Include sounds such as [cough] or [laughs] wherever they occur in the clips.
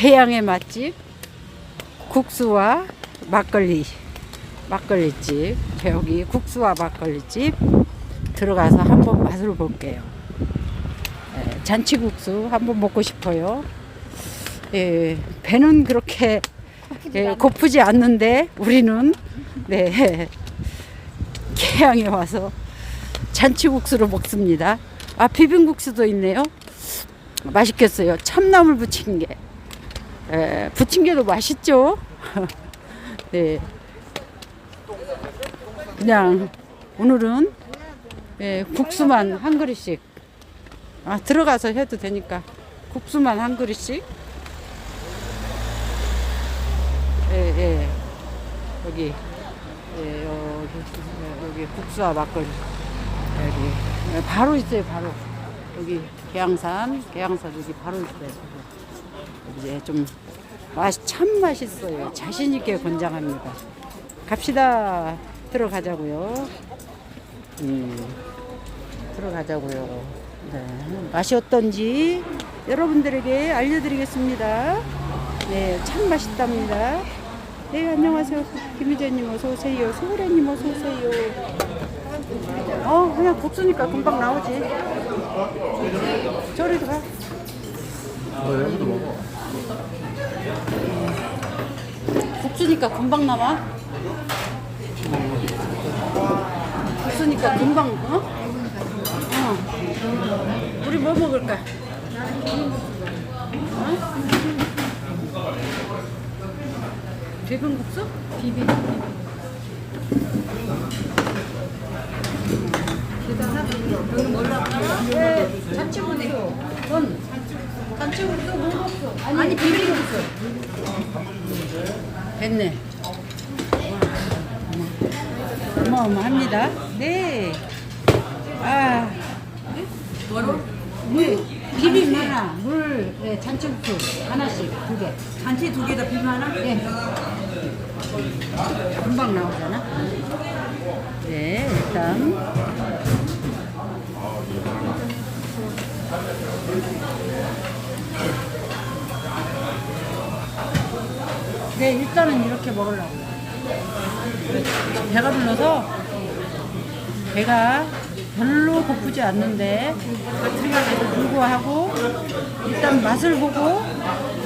계양의 맛집 국수와 막걸리 막걸리집 여기 국수와 막걸리집 들어가서 한번 맛을 볼게요. 예, 잔치국수 한번 먹고 싶어요. 예, 배는 그렇게 예, 고프지 않는데 우리는 네 [laughs] 계양에 와서 잔치국수를 먹습니다. 아 비빔국수도 있네요. 맛있겠어요. 참나물 부침개. 에, 부침개도 맛있죠. [laughs] 네. 그냥 오늘은 예, 국수만 한 그릇씩. 아 들어가서 해도 되니까 국수만 한 그릇씩. 예, 예. 여기 예, 여기 여기 국수와 막걸리 여기 예, 바로 있어요 바로 여기 계양산 계양산 여기 바로 있어요 이제 좀맛참 맛있어요. 자신 있게 권장합니다. 갑시다. 들어가자고요. 음 들어가자고요. 네 맛이 어떤지 여러분들에게 알려드리겠습니다. 네 참 맛있답니다. 네 안녕하세요. 김희재님 어서 오세요. 소래님 어서 오세요. 어 그냥 국수니까 금방 나오지. 저리도 가. 국 수니까 금방 나와 국수니까 금방 어? 어. 우리 뭐 먹을까? 어? 비빔국수? 비빔. 네, 잔치국수. 전 잔치국수 먹었어. 아니, 비빔국수. 됐네. 어마어마합니다. 네. 아. 뭐로? 물. 비빔 하나, 물, 네, 잔치국수 하나씩 두 개. 잔치 두 개다 비빔 하나? 네. 금방 나오잖아. 네, 일단. 네, 일단은 이렇게 먹으려고요. 배가 불러서 배가 별로 고프지 않는데 불구하고 일단 맛을 보고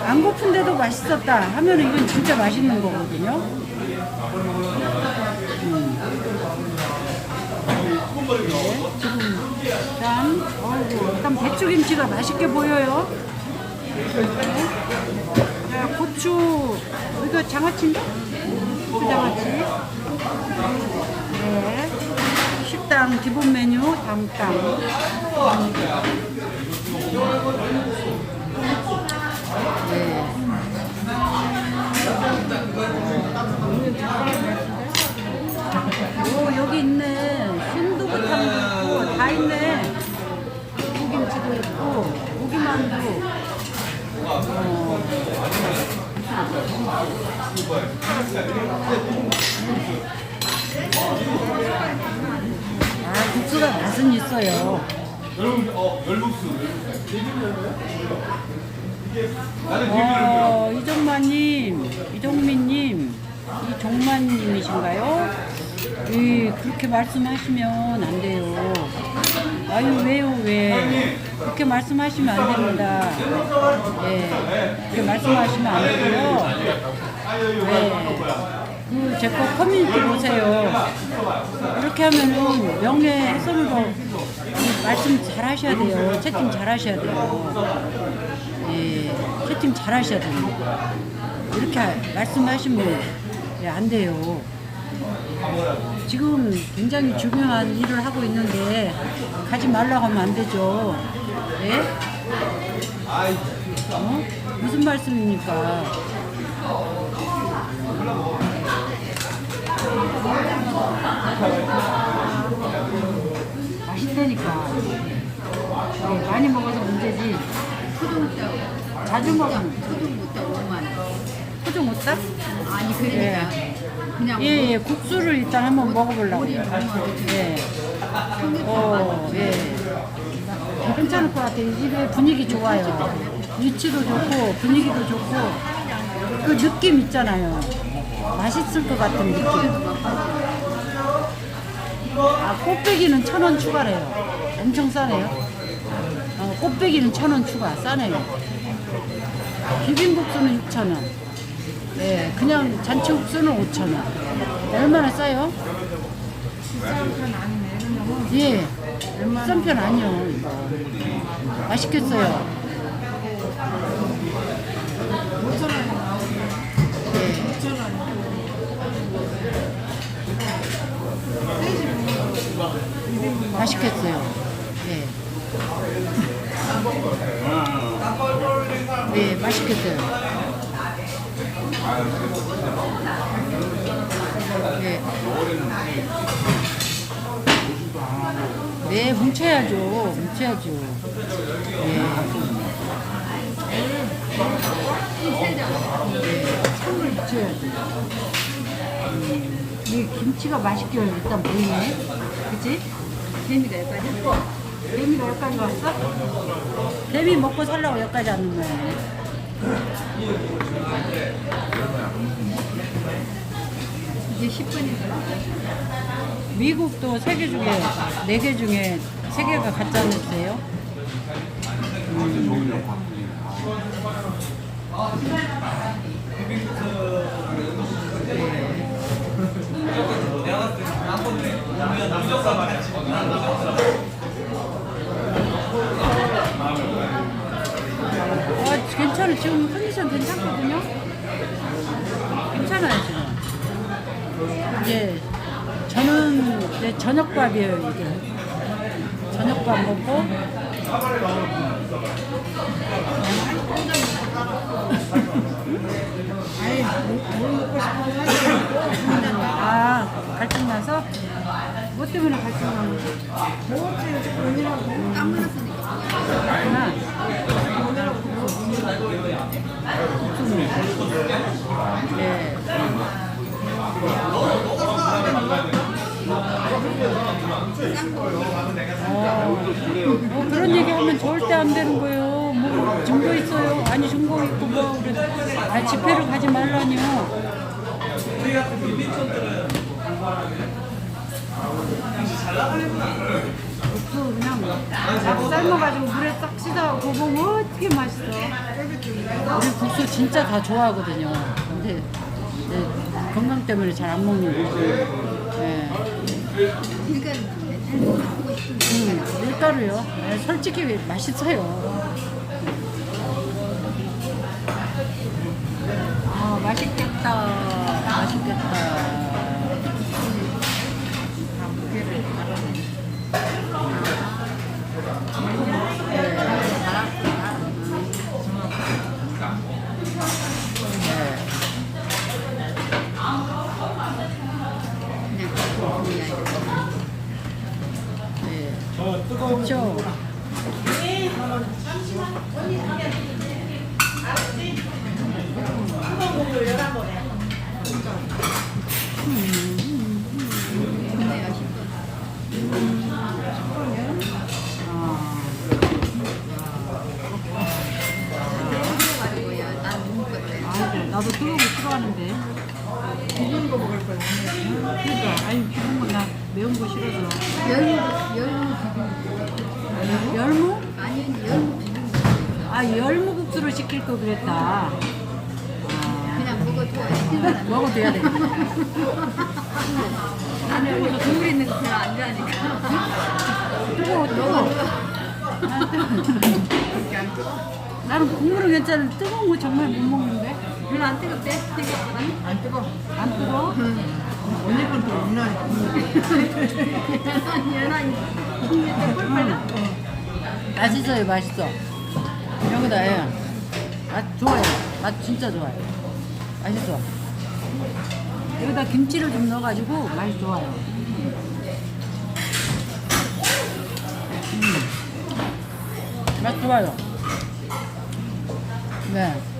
안 고픈데도 맛있었다 하면 이건 진짜 맛있는 거거든요. 음. 네, 지금 일단 어이구, 일단 배추김치가 맛있게 보여요. 네. 이거 장아찌인가? 고추 장아찌. 네. 식당 기본 메뉴 담당. 네. 오 여기 있네. 순두부탕도 있고 다 있네. 고김치도 있고 고기만두. 어. 아 국수가 맛은 있어요. 어, 이정마님, 이정민님, 이종만님이신가요? 예, 그렇게 말씀하시면 안 돼요. 아유, 왜요, 왜? 그렇게 말씀하시면 안 됩니다. 예, 그렇게 말씀하시면 안 되고요. 네. 그, 제거 커뮤니티 보세요. 이렇게 하면은 명예 해설로 말씀 잘 하셔야 돼요. 채팅 잘 하셔야 돼요. 예, 채팅 잘 하셔야 됩니다. 이렇게 말씀하시면 예, 안 돼요. 지금 굉장히 중요한 일을 하고 있는데 가지 말라고 하면 안 되죠. 예? 어? 무슨 말씀입니까? 맛있다니까. 네, 많이 먹어서 문제지. 자주 먹으면 소금부터 5만 원. 토종 오딱? 아니 그러니까 그냥 예, 예, 국수를 일단 한번 먹어보려고. 예. 어, 예. 괜찮을 것 같아요. 이 집의 분위기 좋아요. 위치도 좋고 분위기도 좋고 그 느낌 있잖아요. 맛있을 것 같은 느낌. 아 꽃배기는 천 원 추가래요. 엄청 싸네요. 어, 꽃배기는 천 원 추가 싸네요. 비빔국수는 6천 원. 네, 그냥 잔치국수는 5천 원. 얼마나 싸요? 예, 비싼 편 아니요. 맛있겠어요. 네. 맛있겠어요. 네. 네, 맛있겠어요. 네. 네, 뭉쳐야죠. 뭉쳐야죠. 네. 네, 참을 뭉쳐야죠. 음, 이 김치가 맛있게 일단 보이네. 그치? 재미가 여기까지. 개미가 여기까지 왔어? 개미 먹고 살라고 여기까지 왔는 거야. 이제 10분이더라. 미국도 세 개 중에 네 개 중에 세 개가 가짜 뉴스예요. 와 지금 컨디션 괜찮거든요. 괜찮아요 지금. 이제 저는 이제 저녁밥이에요 이게. 저녁밥 먹고 아 갈증 나서 뭐 때문에 갈증 나는 거지? 까물었으니까. 그렇구나. 네. 어, 뭐 그런 얘기 하면 절대 안 되는 거예요. 뭐 증거 있어요. 아니 증거 있고 뭐 그래. 아 집회를 가지 말라니요. 국수 그냥 막 삶아가지고 물에 딱 씻어갖고 먹으면 어떻게 맛있어. 우리 국수 진짜 다 좋아하거든요. 근데 이제 건강 때문에 잘 안 먹는 거죠. 네. 싶은데. 음, 밀가루요. 네, 솔직히 맛있어요. 아, 맛있겠다. 맛있겠다. 네. 그냥 그냥 네. 그렇죠. 좋네요 10분. 아, 나도 뜨거운 거 싫어하는데. 비빔 거 먹을 거야. 그러니까, 아니, 비빔 거, 나 매운 거 싫어서. 열 열무 비빔. 열무? 아니 열무 비빔. 아, 열무 국수를 시킬 거 그랬다. 아, 그냥 먹어도 [laughs] 먹어도 돼야 되겠다. 나는 여기서 국물 있는 거 별로 안 좋아하니까. 뜨거워, 뜨거워. 아, 뜨거워. 안. 나는 국물은 괜찮은데 뜨거운 거 정말 못 먹는데. 별로 안 뜨겁대? 생각보다는? 안 뜨거. 안 뜨거? 언니 건또 유난히 연한 국물 꿀빨라? 맛있어요, 맛있어. 여기다 해. 맛 좋아요. 맛 진짜 좋아요. 맛있어. 여기다 김치를 좀 넣어가지고 맛이 좋아요. 음. 맛 좋아요. 네.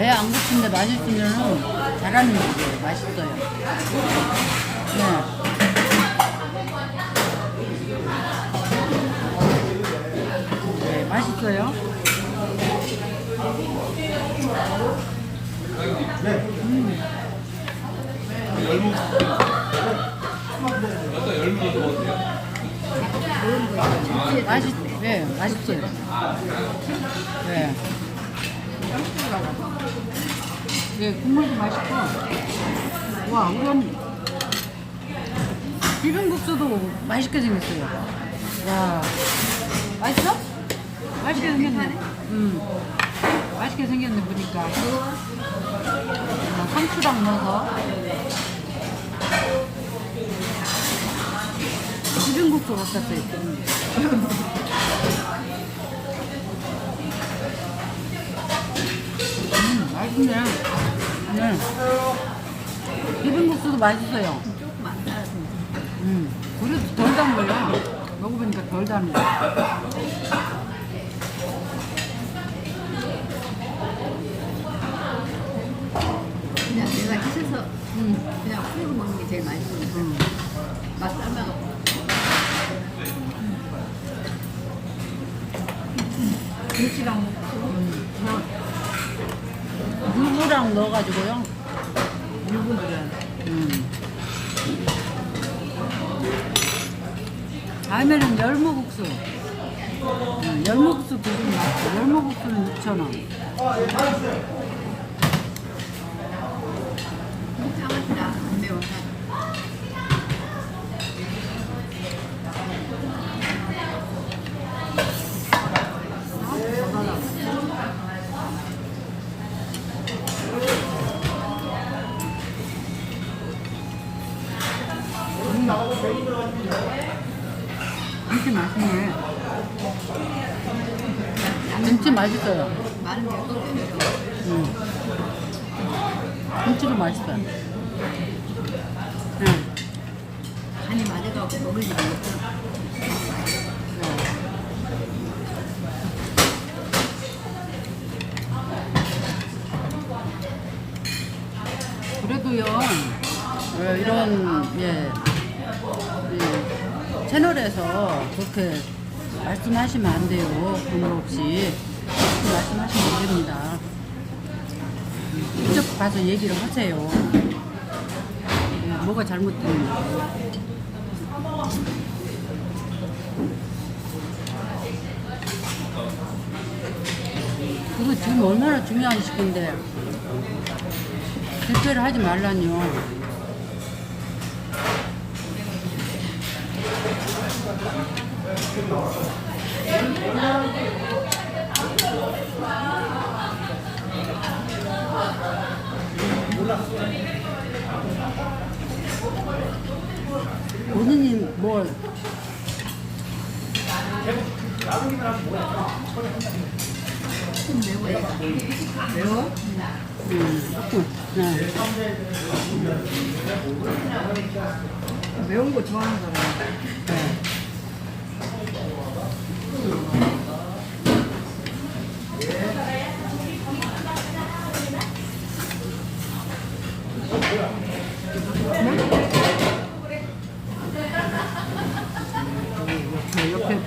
음. 안 고픈데 맛있으면 잘하는 거예요. 맛있어요. 네. 네, 맛있어요. 맛있, 네, 맛있어요. 네. 네, 국물도 맛있고. 와, 우선 비빔국수도 맛있게 생겼어요. 와, 맛있어? 맛있게 생겼네. 음, 맛있게 생겼네 보니까. 아, 상추랑 넣어서. 비빔국수 같았어요. [laughs] 음, 맛있네. 네. 비빔국수도 맛있어요. 조금 안. 음, 그래도 덜 단 거야. 먹어보니까 덜 단데. 그냥 내가 해셔서 음, 그냥 풀로 먹는 게 제일 맛있어. 음. 맛 삶아서. 김치랑 먹고. 유부랑 넣어가지고요. 유부는 음. 다음에는 열무국수. 음, 열무국수 드시면 맛있어. 열무국수는 6,000원. 김치 맛있네. 김치 맛있어요. 음. 김치도 맛있어요. 응. 간이 맞아가고 먹을 일이 없어. 그래도요, 어, 이런, 예, 이 채널에서 그렇게 말씀하시면 안 돼요. 그런 거 없이. 그렇게 말씀하시면 안 됩니다. 음, 직접 가서 얘기를 하세요. 예, 뭐가 잘못됐는지. 그거 지금 얼마나 중요한 시기인데. 대표를 하지 말라뇨. 본인이 뭐좀 매워 얘가. 매워? 음, 조금. 네. 매운 거 좋아하는 사람. 네.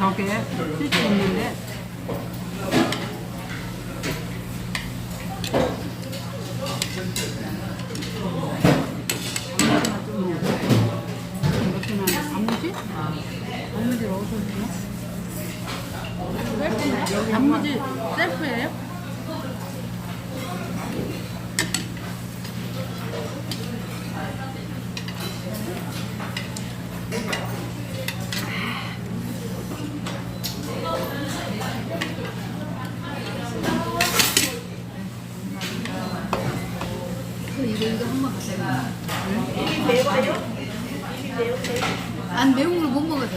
이렇게 옆에 벽에 쓸 수 있는데 이렇게 나는 단무지? 단무지를 어디서 주나? 단무지 셀프예요? 그 이거 이거 한번 갖다 줘. 입이 매워요? 안 매운 걸 못 먹어서.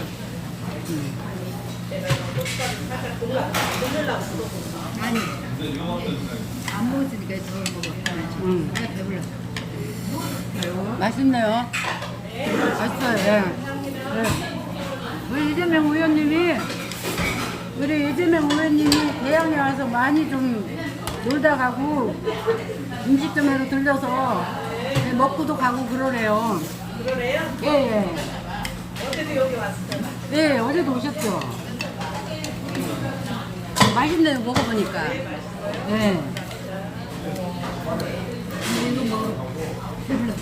아니. 안 먹었으니까 저걸 먹어. 응. 내가 배불러. 맛있네요. 맛있어요. 예. 예. 우리 이재명 의원님이 우리 이재명 의원님이 대양에 와서 많이 좀 놀다 가고 음식점에도 들려서 네, 먹고도 가고 그러래요. 그러래요? 예, 예. 어제도 여기 왔었잖아. 네, 어제도 오셨죠? 맛있네요, 먹어보니까. 네. 이거 뭐 배불러.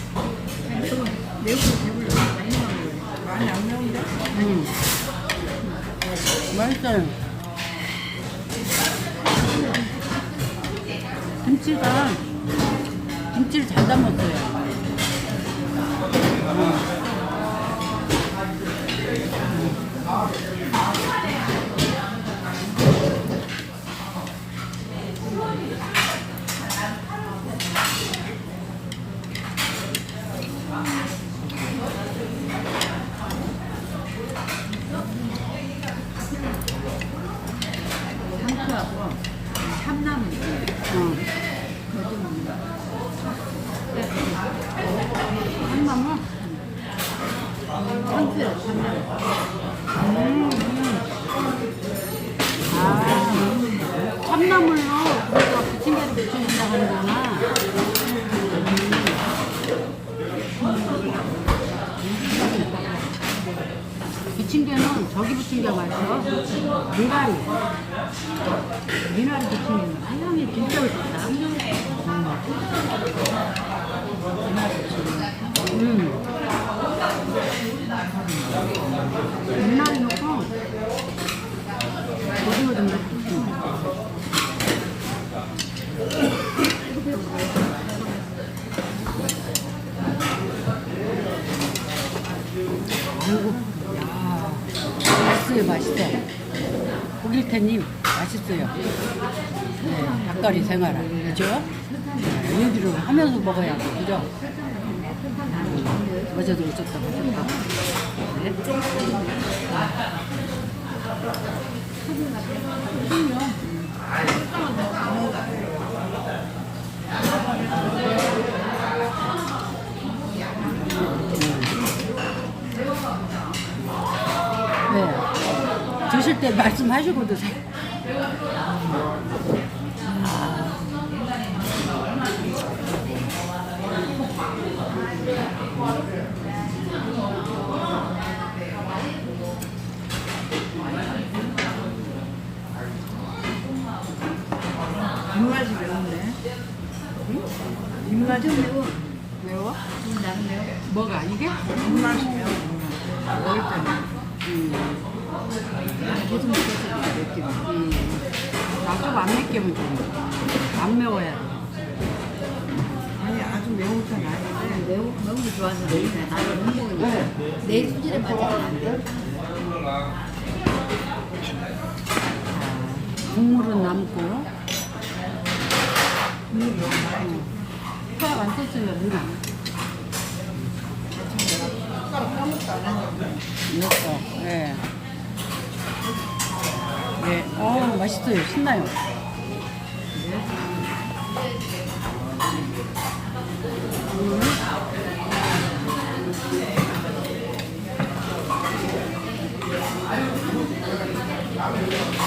배불러. 매운 거 배불러. 많이 먹어요. 많이 안 매운데? 음. 맛있어요. 김치가 김치를 잘 담았어요. poverty. 부침개가 맛있어. 미나리. 미나리 아, 향이 진짜 맛있다. 음. 미나리 넣고 오징어 좀 넣고. 아이고, 야, 맛있어요, 맛있어. 고길태님, 맛있어요. 네, 닭다리 생활아, 그죠? 네, 얘들은 하면서 먹어야 돼, 그죠? 음, 어제도 오셨다, 오셨다. 네. 네. 드실 때 말씀하시고 드세요. 입맛이 매운데? 입맛이 좀 매워. 매워? 좀 나는 매워. 뭐가 이게? 입맛이 매워. 먹을 때는. 계속 느낌. 음. 나좀안 맵게면 좀. 안 매워야 돼. 아니 아주 매운 편 아닌데. 매우 매운 거 좋아하는 내일은 나를 못 먹으니까 내일 수질에 맞지 않는데. 국물은 남고. 음. 파안 썼으면 물이 넣었어. 예. 예. 어, 맛있어요. 신나요. 가자